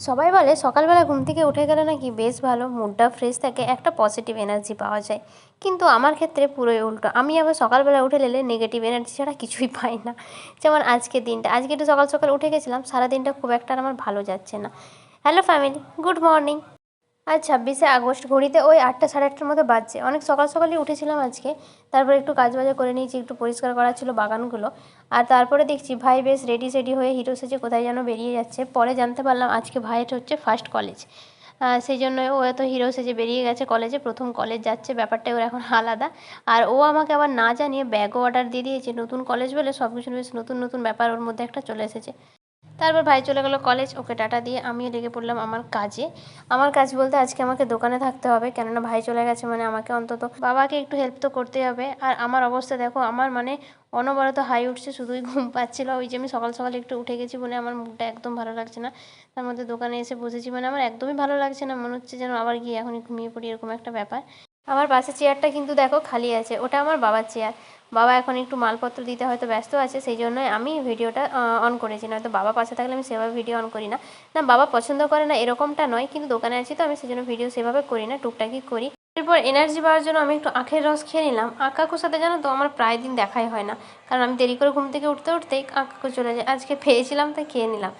সবাই বলে সকালবেলা ঘুম থেকে উঠে গেলে নাকি বেশ ভালো, মুডটা ফ্রেশ থাকে, একটা পজিটিভ এনার্জি পাওয়া যায়। কিন্তু আমার ক্ষেত্রে পুরোই উল্টো। আমি আবার সকালবেলা উঠে গেলে নেগেটিভ এনার্জি ছাড়া কিছুই পাই না। যেমন আজকে দিনটা, আজকে একটু সকাল সকাল উঠে গেছিলাম সারা দিনটা খুব একটা আমার ভালো যাচ্ছে না। হ্যালো ফ্যামিলি গুড মর্নিং আজ ছাব্বিশে আগস্ট ঘড়িতে ওই আটটা সাড়ে আটটার মতো বাজছে। অনেক সকাল সকালই উঠেছিলাম আজকে। তারপর একটু কাজ বাজা করে নিয়েছি, একটু পরিষ্কার করা ছিল বাগানগুলো। আর তারপরে দেখছি ভাই বেশ রেডি সেডি হয়ে হিরো সেজে কোথায় যেন বেরিয়ে যাচ্ছে। পরে জানতে পারলাম আজকে ভাইয়ের হচ্ছে ফার্স্ট কলেজ সেই জন্য ও এত হিরো সেজে বেরিয়ে গেছে কলেজে প্রথম কলেজ যাচ্ছে। ব্যাপারটা ওর এখন আলাদা। আর ও আমাকে আবার না জানিয়ে ব্যাগও অর্ডার দিয়ে দিয়েছে। নতুন কলেজ বলে সব কিছু বেশ নতুন নতুন ব্যাপার ওর মধ্যে একটা চলে এসেছে। তারপর ভাই চলে গেলো কলেজ ওকে টাটা দিয়ে আমিও লেগে পড়লাম আমার কাজে। আমার কাজ বলতে আজকে আমাকে দোকানে থাকতে হবে, কেননা ভাই চলে গেছে মানে আমাকে অন্তত বাবাকে একটু হেল্প তো করতে হবে। আর আমার অবস্থা দেখো, আমার মানে অনবরত হাই উঠছে, শুধুই ঘুম পাচ্ছিল। ওই যে আমি সকাল সকাল একটু উঠে গেছি বলে আমার মুখটা একদম ভালো লাগছে না। তার মধ্যে দোকানে এসে বসেছি মানে আমার একদমই ভালো লাগছে না, মনে হচ্ছে যেন আবার গিয়ে এখনই ঘুমিয়ে পড়ি, এরকম একটা ব্যাপার। আমার পাশে চেয়ারটা কিন্তু দেখো খালি আছে, ওটা আমার বাবার চেয়ার বাবা এখন একটু মালপত্র দিতে হয়তো ব্যস্ত আছে, সেই জন্যই আমি ভিডিওটা অন করেছি। নয়তো বাবা পাশে থাকলে আমি সেভাবে ভিডিও অন করি না। না, বাবা পছন্দ করে না এরকমটা নয়, কিন্তু দোকানে আছি তো, আমি সেই জন্য ভিডিও সেভাবে করি না, টুকটাকি করি। এরপর এনার্জি পাওয়ার জন্য আমি একটু আখের রস খেয়ে নিলাম। আঁকাকুর সাথে জানো তো আমার প্রায় দিন দেখাই হয় না, কারণ আমি দেরি করে ঘুম থেকে উঠতে উঠতেই আঁকাকু চলে যায়। আজকে পেয়েছিলাম, তাই খেয়ে নিলাম।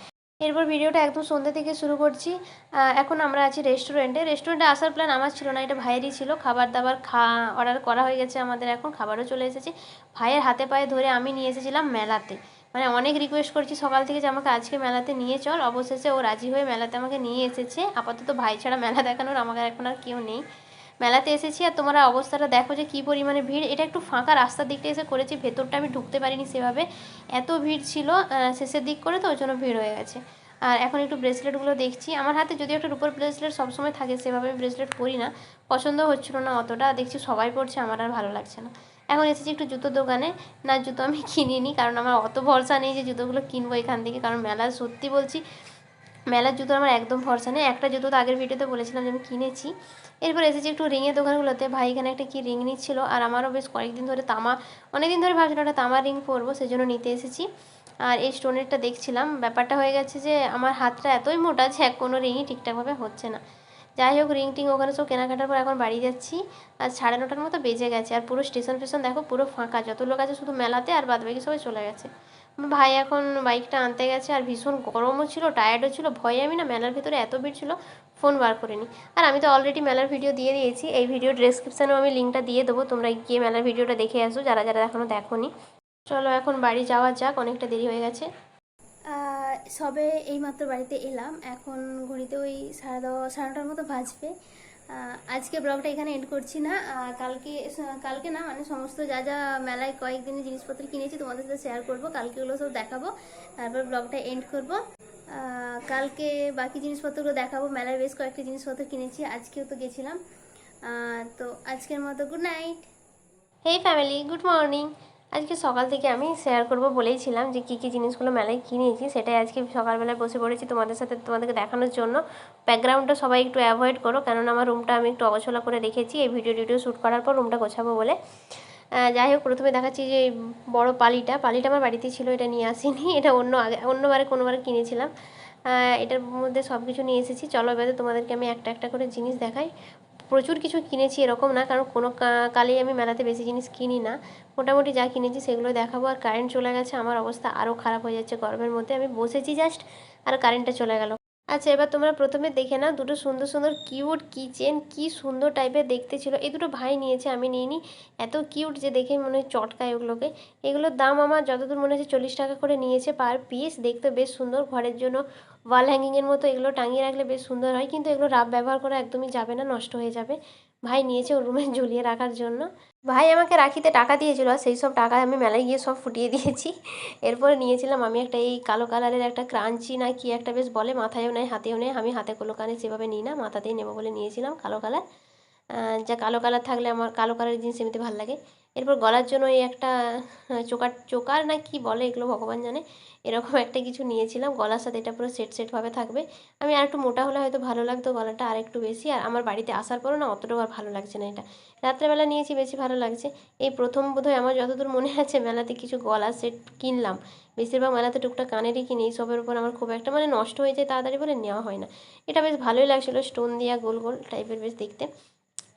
এরপর ভিডিওটা একদম সন্ধ্যে থেকে শুরু করছি। এখন আমরা আছি রেস্টুরেন্টে রেস্টুরেন্টে আসার প্ল্যান আমার ছিল না, এটা ভাইয়েরই ছিল। খাবার দাবার খা অর্ডার করা হয়ে গেছে আমাদের এখন, খাবারও চলে এসেছে। ভাইয়ের হাতে পায়ে ধরে আমি নিয়ে এসেছিলাম মেলাতে। মানে অনেক রিকোয়েস্ট করছি সকাল থেকে যে আমাকে আজকে মেলাতে নিয়ে চল। অবশেষে ও রাজি হয়ে মেলাতে আমাকে নিয়ে এসেছে। আপাতত ভাই ছাড়া মেলা দেখানোর আমাকে এখন আর কেউ নেই। মেলাতে এসেছি আর তোমরা অবস্থাটা দেখো যে কী পরিমাণে ভিড়। এটা একটু ফাঁকা রাস্তার দিকটা এসে করেছি, ভেতরটা আমি ঢুকতে পারিনি সেভাবে। এত ভিড় ছিল শেষের দিক করে তো ওই জন্য ভিড় হয়ে গেছে। আর এখন একটু ব্রেসলেটগুলো দেখছি। আমার হাতে যদিও একটা রূপোর ব্রেসলেট সবসময় থাকে, সেভাবে আমি ব্রেসলেট পরি না। পছন্দ হচ্ছিল না অতটা, দেখছি সবাই পড়ছে আমার আর ভালো লাগছে না। এখন এসেছি একটু জুতোর দোকানে। না, জুতো আমি কিনিনি, কারণ আমার অত ভরসা নেই যে জুতোগুলো কিনবো এখান থেকে, কারণ মেলা সত্যি বলছি মেলার জুতো আমার একদম ভরসা নেই। একটা জুতো তো আগের ভিডিওতে বলেছিলাম যে আমি কিনেছি। এরপর এসেছি একটু রিংয়ের দোকানগুলোতে। ভাই এখানে একটা কি রিং নিচ্ছিল, আর আমারও বেশ কয়েকদিন ধরে তামা, অনেকদিন ধরে ভাবছিলাম একটা তামা রিং পরবো সেই জন্য নিতে এসেছি। আর এই স্টোনেরটা দেখছিলাম, ব্যাপারটা হয়ে গেছে যে আমার হাতটা এতই মোটা যে কোনো রিংই ঠিকঠাকভাবে হচ্ছে না। যাই হোক, রিং টিং ওখানে সব কেনাকাটার পর এখন বাড়ি যাচ্ছি, আর সাড়ে নটার মতো বেজে গেছে। আর পুরো স্টেশন ফেশন দেখো পুরো ফাঁকা, যত লোক আছে শুধু মেলাতে আর বাদবাকি সবাই চলে গেছে। ভাই এখন বাইকটা আনতে গেছে আর ভীষণ গরমও ছিল টায়ার্ডও ছিল, ভয়ে আমি না মেলার ভিতরে এত ভিড় ছিল ফোন বার করিনি। আর আমি তো অলরেডি মেলার ভিডিও দিয়ে দিয়েছি, এই ভিডিও ডেসক্রিপশানেও আমি লিঙ্কটা দিয়ে দেবো, তোমরা গিয়ে মেলার ভিডিওটা দেখে আসো, যারা যারা এখনও দেখো চলো এখন বাড়ি যাওয়া যাক, অনেকটা দেরি হয়ে গেছে। সবে এইমাত্র বাড়িতে এলাম, এখন ঘড়িতে ওই সাড়ে দশ, সাড়ে নটার মতো বাজবে। আজকে ব্লগটা এখানে এন্ড করছি না। কালকে কালকে না মানে সমস্ত যা যা মেলায় কয়েকদিনের জিনিসপত্র কিনেছি তোমাদের সাথে শেয়ার করব, কালকে ওগুলো সব দেখাবো, তারপর ব্লগটা এন্ড করব। কালকে বাকি জিনিসপত্রগুলো দেখাবো, মেলায় বেশ কয়েকটা জিনিসপত্র কিনেছি, আজকেও তো গেছিলাম। তো আজকের মতো good night hey family good morning আজকে সকাল থেকে আমি শেয়ার করব বলেইছিলাম যে কী কী জিনিসগুলো মেলায় কিনেছি, সেটাই আজকে সকালবেলায় বসে পড়েছি তোমাদের সাথে, তোমাদেরকে দেখানোর জন্য। ব্যাকগ্রাউন্ডটা সবাই একটু অ্যাভয়েড করো, কেননা আমার রুমটা আমি একটু অগোছলা করে রেখেছি, এই ভিডিও টিডিও শ্যুট করার পর রুমটা গোছাবো বলে। যাই হোক, প্রথমে দেখাচ্ছি যে বড় পালিটা পালিটা আমার বাড়িতে ছিল, এটা নিয়ে আসিনি, এটা অন্য আগে, অন্যবারে কোনোবারে কিনেছিলাম। এটার মধ্যে সব কিছু নিয়ে এসেছি, চলো এবারে তোমাদেরকে আমি একটা একটা করে জিনিস দেখাই। প্রচুর কিছু কিনেছি এরকম না, কারণ কোনো কালেই আমি মেলাতে বেশি জিনিস কিনি না। মোটামুটি যা কিনেছি সেগুলো দেখাবো, আর কারেন্ট চলে গেছে, আমার অবস্থা আরও খারাপ হয়ে যাচ্ছে গরমের মধ্যে। আমি বসেছি জাস্ট আর কারেন্টটা চলে গেল। আচ্ছা এবার তোমরা প্রথমে দেখে নাও দুটো সুন্দর সুন্দর, কিউট কিচেন। কি সুন্দর টাইপের দেখতে ছিল। এই দুটো ভাই নিয়েছে, আমি নিইনি। এত কিউট যে দেখে মনে হয় চটকায় ওগুলোকে। এগুলোর দাম আমার যতদূর মনে হচ্ছে চল্লিশ টাকা করে নিয়েছে পার পিস দেখতে বেশ সুন্দর। ঘরের জন্য ওয়াল হ্যাঙ্গিংয়ের মতো এগুলো টাঙিয়ে রাখলে বেশ সুন্দর হয়। কিন্তু এগুলো রাব ব্যবহার করা একদমই যাবে না, নষ্ট হয়ে যাবে। ভাই নিয়েছে ওর রুমে ঝুলিয়ে রাখার জন্য। ভাই আমাকে রাখিতে টাকা দিয়েছিল আর সেই সব টাকা আমি মেলায় গিয়ে সব ফুটিয়ে দিয়েছি। এরপরে নিয়েছিলাম আমি একটা এই কালো কালারের একটা ক্রাঞ্চি না কি একটা বেশ বলে, মাথায়ও নেয় হাতেও নেয় আমি হাতে কোনো কানে সেভাবে নিই না, মাথাতেই নেব বলে নিয়েছিলাম কালো কালার। যা কালো কালার থাকলে আমার, কালো কালারের জিনিস এমনিতে ভালো লাগে। এরপর গলার জন্য এই একটা চোকার চোকার না কি বলে এগুলো ভগবান জানে, এরকম একটা কিছু নিয়েছিলাম। গলার সাথে এটা পুরো সেট সেটভাবে থাকবে। আমি আর একটু মোটা হলে হয়তো ভালো লাগতো, গলাটা আর একটু বেশি। আর আমার বাড়িতে আসার পরও না অতটাও আর ভালো লাগছে না এটা। রাত্রেবেলা নিয়েছি, বেশি ভালো লাগছে। এই প্রথম বোধহয় আমার যতদূর মনে আছে, মেলাতে কিছু গলার সেট কিনলাম। বেশিরভাগ মেলাতে টুকটাক কানেরই কিনি। এইসবের উপর আমার খুব একটা মানে নষ্ট হয়ে যায় তাড়াতাড়ি বলে নেওয়া হয় না। এটা বেশ ভালোই লাগছিল, স্টোন দিয়া গোল গোল টাইপের বেশ দেখতে।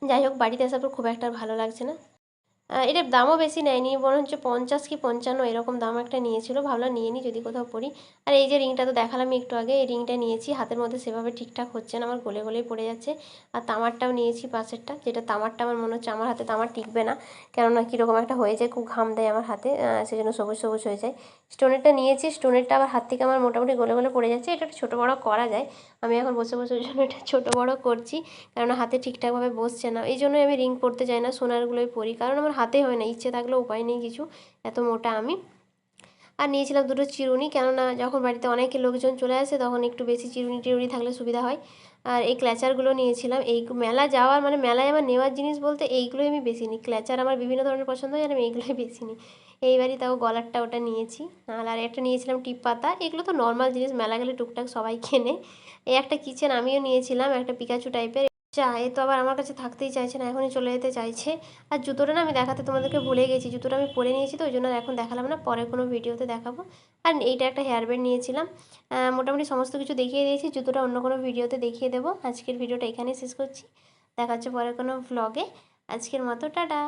যাই হোক বাড়িতে আসার পর খুব একটা ভালো লাগছে না। এটার দামও বেশি নেয়নি হচ্ছে পঞ্চাশ কি পঞ্চান্ন এরকম দাম একটা নিয়েছিল। ভাবলাম নিয়ে নিই যদি কোথাও পড়ি। আর এই যে রিংটা তো দেখালাম একটু আগে এই রিংটা নিয়েছি। হাতের মধ্যে সেভাবে ঠিকঠাক হচ্ছে না আমার গলে গলেই পড়ে যাচ্ছে। আর তামারটাও নিয়েছি পাশেরটা যেটা তামারটা আমার মনে হচ্ছে আমার হাতে তামার টিকবে না। কেননা কীরকম একটা হয়ে যায় খুব ঘাম দেয় আমার হাতে আহ, সেজন্য সবুজ সবুজ হয়ে যায়। স্টোনেরটা নিয়েছি স্টোনেরটা আবার হাত থেকে আমার মোটামুটি গলে গলে পড়ে যাচ্ছে। এটা একটু ছোটো বড়ো করা যায় আমি এখন বসে বসে ওই জন্য এটা ছোটো বড়ো করছি। কেননা হাতে ঠিকঠাকভাবে বসছে না এই জন্যই আমি রিং পরতে চাই না সোনারগুলোই পরি। কারণ আমার হাতে হয় না, ইচ্ছে থাকলেও উপায় নেই কিছু, এত মোটা আমি। আর নিয়েছিলাম দুটো চিরুনি, কেননা যখন বাড়িতে অনেক লোকজন চলে আসে, তখন একটু বেশি চিরুনি টিরুনি থাকলে সুবিধা হয়। আর এই ক্ল্যাচারগুলো নিয়েছিলাম, এই মেলা যাওয়ার মানে মেলায় আমার নেওয়ার জিনিস বলতে এইগুলোই আমি বেশি নিই। ক্ল্যাচার আমার বিভিন্ন ধরনের পছন্দ হয়, আর আমি এইগুলোই বেশি নিই। এইবারই তাও গলারটা ওটা নিয়েছি। আর আর একটা নিয়েছিলাম টিপ পাতা, এগুলো তো নর্মাল জিনিস, মেলা গেলে টুকটাক সবাই কেনে। এই একটা কিচেন আমিও নিয়েছিলাম, একটা পিকাচু টাইপের যা এ তো আবার আমার কাছে থাকতেই চাইছে না, এখনই চলে যেতে চাইছে। আর জুতোটা না আমি দেখাতে তোমাদেরকে ভুলে গেছি, জুতোটা আমি পরে নিয়েছি তো, ওই জন্য এখন দেখালাম না, পরে কোনো ভিডিওতে দেখাবো। আর এইটা একটা হেয়ার ব্যান্ড নিয়েছিলাম। মোটামুটি সমস্ত কিছু দেখিয়ে দিয়েছি, জুতোটা অন্য কোনো ভিডিওতে দেখিয়ে দেবো। আজকের ভিডিওটা এখানেই শেষ করছি। দেখা হচ্ছে পরে কোনো ভ্লগে আজকের মতো, টাটা!